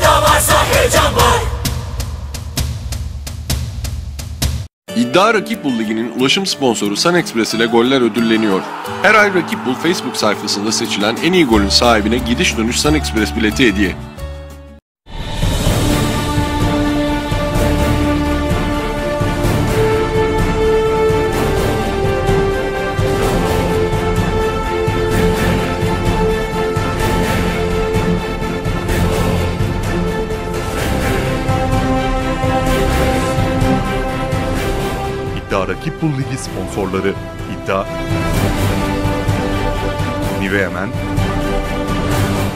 İddia varsa heyecan var İddia Rakip Bul Ligi'nin ulaşım sponsoru Sun Express ile goller ödülleniyor. Her ay Rakip Bul Facebook sayfasında seçilen en iyi golün sahibine gidiş dönüş Sun Express bileti hediye. İddia Rakip Bul Ligi sponsorları İddia Nivea Men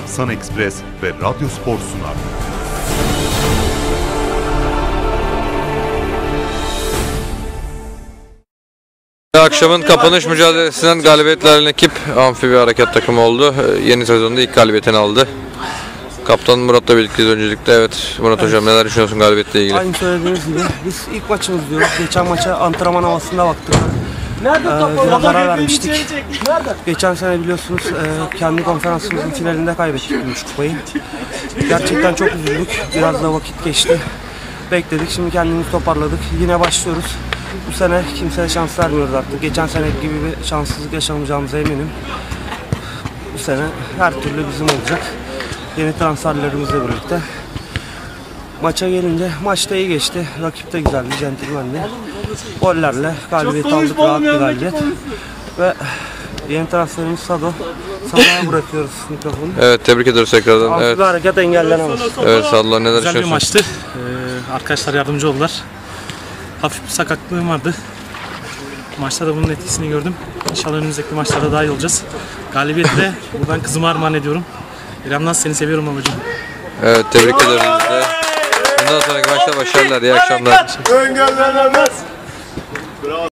Sun Express ve Radyo Spor sunar. Akşamın kapanış mücadelesinden galibiyetle alınan ekip amfibi harekat takımı oldu. Ee, Yeni sezonda ilk galibiyetini aldı. Kaptan Murat'la birlikteyiz öncelikle. Evet Murat Hocam neler düşünüyorsun galibiyetle ilgili? Aynı söylediğiniz gibi biz ilk maçımız diyoruz. Geçen maça antrenman havasında baktık. Nerede ee, biraz ara vermiştik. Geçen sene biliyorsunuz e, kendi konferansımızın finalinde kaybettik Gümüş Kupayı. Gerçekten çok üzüldük. Biraz da vakit geçti. Bekledik. Şimdi kendimizi toparladık. Yine başlıyoruz. Bu sene kimseye şans vermiyoruz artık. Geçen sene gibi bir şanssızlık yaşamayacağımıza eminim. Bu sene her türlü bizim olacak. Yeni transferlerimizle birlikte. Maça gelince maçta iyi geçti. Rakip de güzeldi, centilmendi. Gollerle galibiyet aldık, rahat bir galibiyet. Ve yeni transferimiz Sado. Sado'ya bırakıyoruz mikrofonu. Evet tebrik ediyoruz tekrardan. Evet. Evet, hareket engellenemez. evet Sadullah neler Güzel bir maçtı. Ee, arkadaşlar yardımcı oldular. Hafif bir sakatlığım vardı. Maçta da bunun etkisini gördüm. İnşallah önümüzdeki maçlarda daha iyi olacağız. Galibiyetle buradan kızıma armağan ediyorum. İrem Naz seni seviyorum babacığım. Evet tebrik ediyoruz biz de. Bundan sonraki maçta başarılar. İyi akşamlar.